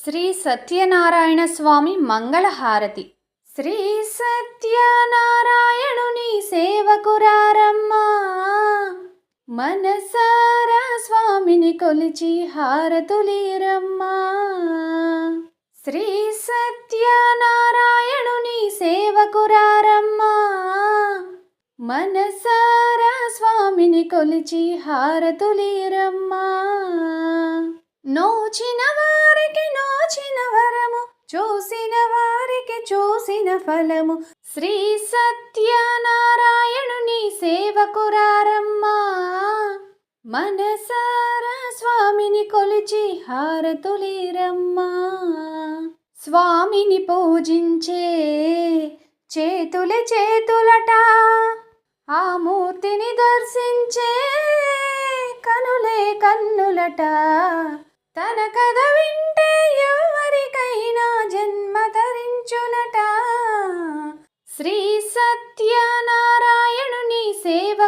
శ్రీ సత్యనారాయణ స్వామి మంగళహారతి. శ్రీ సత్యనారాయణుని సేవకురారమ్మా. మనసారా స్వామిని కొలిచి హారతులీరమ్మా. శ్రీ సత్యనారాయణుని సేవకురారమ్మా. మనసారా స్వామిని కొలిచి హారతులీరమ్మా. నోచినవా వారికి నోచిన వరము చూసిన వారికి చూసిన ఫలము. శ్రీ సత్యనారాయణుని సేవకురారమ్మా మనసారా స్వామిని కొలిచి హారతులీరమ్మా. స్వామిని పూజించే చేతులే చేతులట. ఆ మూర్తిని దర్శించే కనులే కన్నులట. తన కథ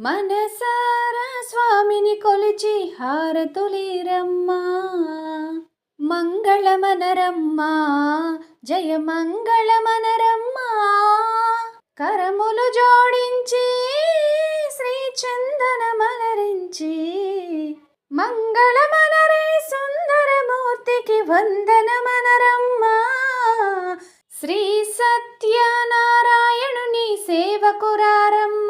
మనసారా స్వామిని కొలిచి హారతులీరమ్మా. మంగళమనరమ్మా జయ మంగళమనరమ్మా. కరములు జోడించి శ్రీ చందనమలరించి మంగళమనరే సుందరమూర్తికి వందనమనరమ్మా. శ్రీ సత్యనారాయణుని సేవకురారమ్మ.